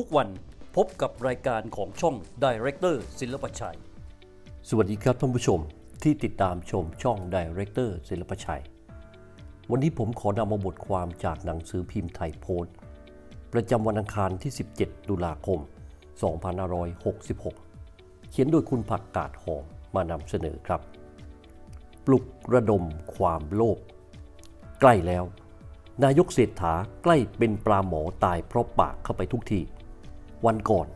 ทุกวันพบกับรายการของช่อง Director ศิลปชัย สวัสดีครับท่านผู้ชมที่ติดตามชมช่อง Director ศิลปชัย วันนี้ผมขอนำมาบทความจากหนังสือพิมพ์ไทยโพสต์ ประจำวันอังคารที่ 17 ตุลาคม 2566 เขียนโดยคุณผักกาดหอมมานำเสนอครับ ปลุกระดมความโลภใกล้แล้ว นายกเศรษฐาใกล้เป็นปลาหมอตายเพราะปากเข้าไปทุกที วันก่อน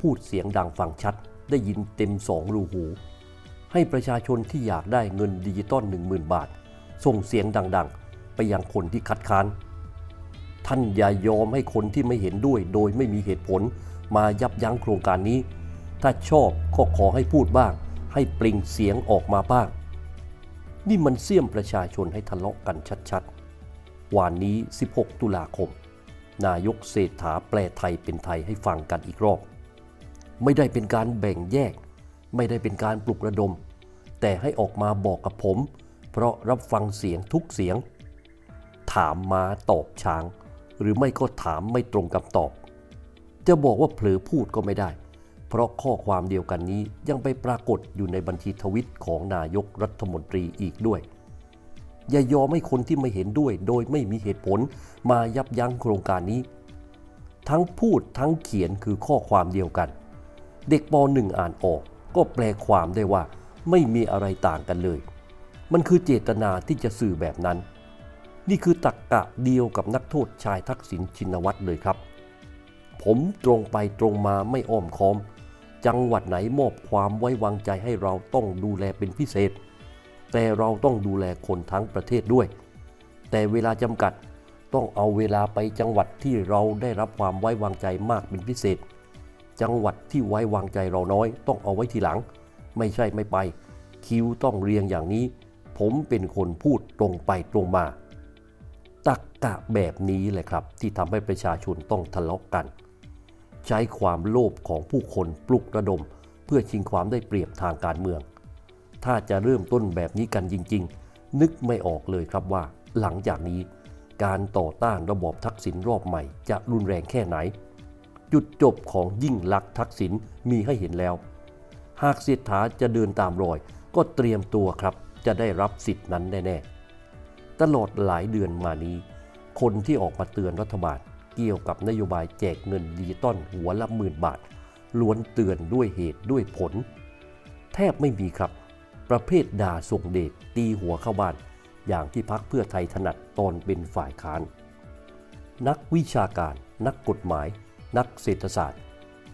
พูดเสียงดังฟังชัดได้ยินเต็มสองรูหู ให้ประชาชนที่อยากได้เงินดิจิตอล10,000 บาท ส่งเสียงดังๆ ไปยังคนที่คัดค้าน ท่านอย่ายอมให้คนที่ไม่เห็นด้วยโดยไม่มีเหตุผลมายับยั้งโครงการนี้ ถ้าชอบก็ขอให้พูดบ้าง ให้ปล่งเสียงออกมาบ้าง นี่มันเสี่ยมประชาชนให้ทะเลาะกันชัดๆ วันนี้ 16 ตุลาคม นายกเศรษฐาแปลไทยเป็นไทยให้ฟังกันอีกรอบ ไม่ได้เป็นการแบ่งแยก ไม่ได้เป็นการปลุกระดม แต่ให้ออกมาบอกกับผม เพราะรับฟังเสียงทุกเสียง ถามมาตอบช้าง หรือไม่ก็ถามไม่ตรงกับตอบ จะบอกว่าเผลอพูดก็ไม่ได้ เพราะข้อความเดียวกันนี้ยังไปปรากฏอยู่ในบัญชีทวิตของนายกรัฐมนตรีอีกด้วย อย่ายอมให้คนที่ไม่เห็นด้วย โดยไม่มีเหตุผล มายับยั้งโครงการนี้ ทั้งพูดทั้งเขียนคือข้อความเดียวกัน เด็กป .1 อ่านออก ก็แปลความได้ว่า ไม่มีอะไรต่างกันเลย มันคือเจตนาที่จะสื่อแบบนั้น นี่คือตักกะเดียวกับนักโทษชายทักษิณชินวัตรเลยครับ ผมตรงไปตรงมาไม่อ้อมค้อม จังหวัดไหนมอบความไว้วางใจให้เราต้องดูแลเป็นพิเศษ แต่เราต้องดูแลคนทั้งประเทศด้วย แต่เวลาจำกัดต้องเอาเวลาไปจังหวัดที่เราได้รับความไว้วางใจมากเป็นพิเศษ จังหวัดที่ไว้วางใจเราน้อย ต้องเอาไว้ทีหลัง ไม่ใช่ไม่ไป คิวต้องเรียงอย่างนี้ ผมเป็นคนพูดตรงไปตรงมา ตักกะแบบนี้แหละครับ ที่ทำให้ประชาชนต้องทะเลาะกัน ใช้ความโลภของผู้คนปลุกระดม เพื่อชิงความได้เปรียบทางการเมือง ถ้าจะเริ่มต้นแบบนี้กันจริง ๆ นึกไม่ออกเลยครับว่า หลังจากนี้ การต่อต้านระบอบทักษิณรอบใหม่จะรุนแรงแค่ไหน จุดจบของยิ่งลักษณ์ทักษิณมีให้เห็นแล้ว หากเศรษฐาจะเดินตามรอย ก็เตรียมตัวครับ จะได้รับสิทธินั้นแน่ๆตลอดหลายเดือนมานี้ คนที่ออกมาเตือนรัฐบาลเกี่ยวกับนโยบายแจกเงินดิจิตอลหัวละหมื่นบาทล้วนเตือนด้วยเหตุด้วยผล แทบไม่มีครับ ประเภทด่าส่งเดชตีหัวเข้าบ้าน อย่างที่พักเพื่อไทยถนัดตอนเป็นฝ่ายค้าน นักวิชาการ นักกฎหมาย นักเศรษฐศาสตร์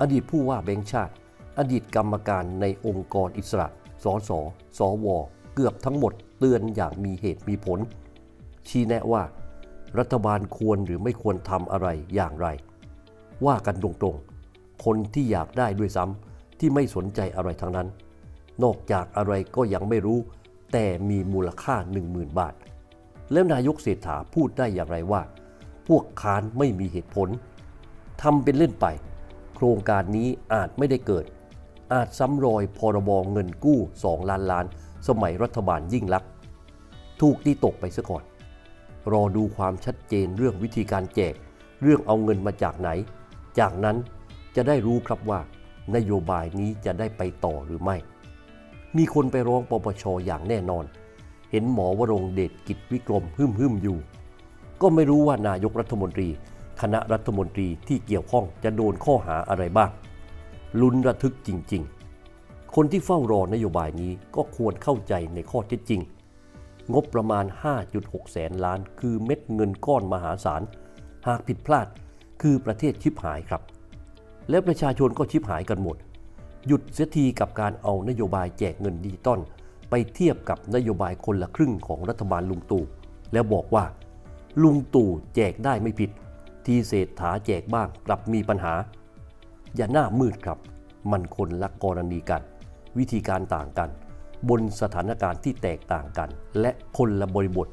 อดีตผู้ว่าแบงค์ชาติ อดีตกรรมการในองค์กรอิสระ สส สว เกือบทั้งหมดเตือนอย่างมีเหตุมีผล ชี้แนะว่า รัฐบาลควรหรือไม่ควรทำอะไรอย่างไร ว่ากันตรงๆ คนที่อยากได้ด้วยซ้ำที่ไม่สนใจอะไรทั้งนั้น นอกจากอะไรก็ยังไม่รู้ แต่มีมูลค่า 10,000 บาท แล้วนายกเศรษฐาพูดได้อย่างไรว่า พวกค้านไม่มีเหตุผลทำเป็นเล่นไป โครงการนี้อาจไม่ได้เกิด อาจซ้ำรอยพรบเงินกู้ 2 ล้านล้าน สมัยรัฐบาลยิ่งลักษณ์ถูกตีตกไปซะก่อน รอดูความชัดเจนเรื่องวิธีการแจก เรื่องเอาเงินมาจากไหน จากนั้นจะได้รู้ครับว่านโยบายนี้จะได้ไปต่อหรือไม่ มีคนไปร้องปปชอย่างแน่นอน เห็นหมอวรงเดชกิจวิกรมหึมหึมอยู่ ก็ไม่รู้ว่านายกรัฐมนตรี คณะรัฐมนตรีที่เกี่ยวข้องจะโดนข้อหาอะไรบ้าง ลุ้นระทึกจริง ๆ คนที่เฝ้ารอนโยบายนี้ก็ควรเข้าใจในข้อเท็จจริง งบประมาณ 5.6 แสนล้าน คือเม็ดเงินก้อนมหาศาล หากผิดพลาดคือประเทศชิบหายครับ และประชาชนก็ชิบหายกันหมด หยุดเสียทีกับการเอานโยบายแจกเงินดิจิตอลไปเทียบกับนโยบายคนละครึ่งของรัฐบาลลุงตู่แล้วบอกว่า ลุงตู่แจกได้ไม่ผิด ที่เศรษฐาแจกบ้างกลับมีปัญหา อย่าหน้ามืดครับ มันคนละกรณีกัน วิธีการต่างกัน บนสถานการณ์ที่แตกต่างกัน และคนละบริบท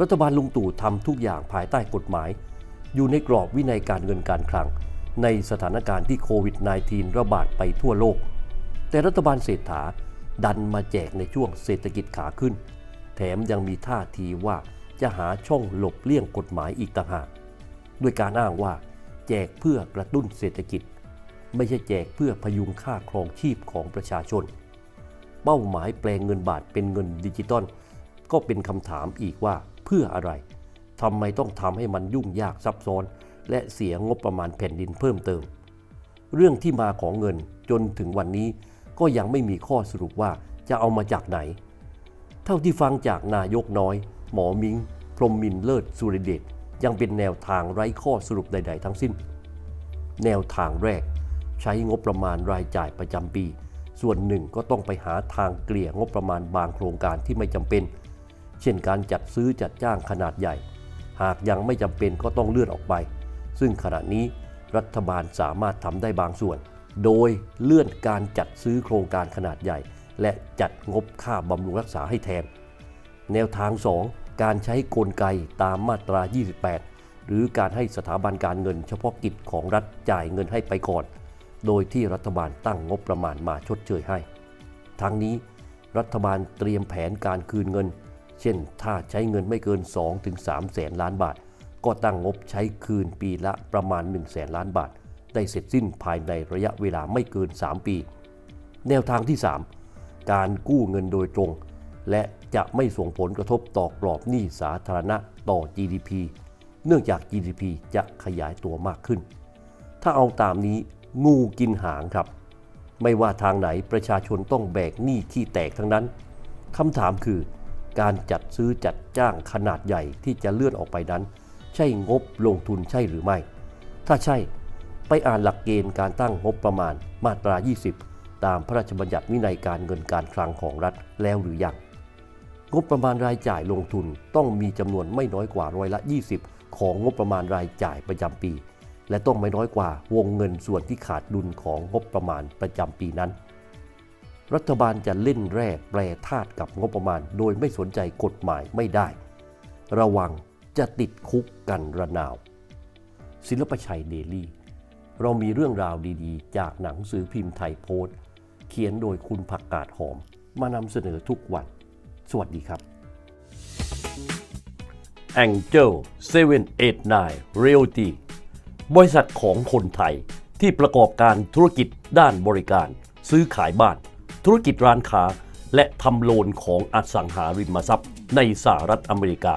รัฐบาลลุงตู่ทำทุกอย่างภายใต้กฎหมาย อยู่ในกรอบวินัยการเงินการคลัง ในสถานการณ์ที่โควิด -19 ระบาดไปทั่วโลก แต่รัฐบาลเศรษฐาดันมาแจกในช่วงเศรษฐกิจขาขึ้น แถมยังมีท่าทีว่าจะหาช่องหลบเลี่ยงกฎหมายอีกต่างหาก ด้วยการอ้างว่า แจกเพื่อกระตุ้นเศรษฐกิจ ไม่ใช่แจกเพื่อพยุงค่าครองชีพของประชาชน เป้าหมายแปลงเงินบาทเป็นเงินดิจิตอลก็เป็นคำถามอีกว่าเพื่ออะไรทำไมต้องทำให้มันยุ่งยากซับซ้อน และเสียงบประมาณแผ่นดินเพิ่มเติม เรื่องที่มาของเงินจนถึงวันนี้ก็ยังไม่มีข้อสรุปว่าจะเอามาจากไหน เท่าที่ฟังจากนายกน้อย หมอมิง พรมมินเลิศสุริเดชยังเป็นแนวทางไร้ข้อสรุปใด ๆ ทั้งสิ้น แนวทางแรก ใช้งบประมาณรายจ่ายประจำปี ส่วนหนึ่งก็ต้องไปหาทางเกลี่ยงบประมาณบางโครงการที่ไม่จำเป็น เช่นการจัดซื้อจัดจ้างขนาดใหญ่ หากยังไม่จำเป็นก็ต้องเลื่อนออกไป ซึ่งขณะนี้รัฐบาลสามารถทำได้บางส่วน โดยเลื่อนการจัดซื้อโครงการขนาดใหญ่ และจัดงบค่าบำรุงรักษาให้แทน แนวทาง 2 การใช้กลไกตามมาตรา 28 หรือการให้สถาบันการเงินเฉพาะกิจของรัฐจ่ายเงินให้ไปก่อน โดยที่รัฐบาลตั้งงบประมาณมาชดเชยให้ ทั้งนี้รัฐบาลเตรียมแผนการคืนเงิน เช่น ถ้าใช้เงินไม่เกิน 2-3แสนล้านบาท ก็ตั้งงบใช้คืนปีละประมาณ1แสนล้านบาท ได้เสร็จสิ้นภายในระยะเวลาไม่เกิน 3 ปี แนวทางที่ 3 การกู้เงินโดยตรง และจะไม่ส่งผลกระทบต่อกรอบหนี้สาธารณะต่อ GDP เนื่องจาก GDP จะขยายตัวมากขึ้น ถ้าเอาตามนี้งูกินหางครับ ไม่ว่าทางไหนประชาชนต้องแบกหนี้ที่แตกทั้งนั้นคำถามคือ การจัดซื้อจัดจ้างขนาดใหญ่ที่จะเลื่อนออกไปนั้น ใช่งบลงทุนใช่หรือไม่ ถ้าใช่ไปอ่านหลักเกณฑ์การตั้งงบประมาณมาตรา 20 ตามพระราชบัญญัติวินัยการเงินการคลังของรัฐแล้วหรือยัง งบประมาณรายจ่ายลงทุนต้องมีจำนวนไม่น้อยกว่าร้อยละ 20 ของงบประมาณรายจ่ายประจำปี และต้องไม่น้อยกว่าวงเงินส่วนที่ขาดดุลของงบประมาณประจำปีนั้น รัฐบาลจะเล่นแร่แปรธาตุกับงบประมาณ โดยไม่สนใจกฎหมายไม่ได้ ระวัง จะติดคุกกันระนาว ศิลปชัยเดลี่ เรามีเรื่องราวดีๆ จากหนังสือพิมพ์ไทยโพสต์ เขียนโดยคุณผักกาดหอม มานำเสนอทุกวัน สวัสดีครับ Angel 789 Realty บริษัทของคนไทยที่ประกอบการธุรกิจด้านบริการ ซื้อขายบ้าน ธุรกิจร้านค้า และทำโลนของอสังหาริมทรัพย์ในสหรัฐอเมริกา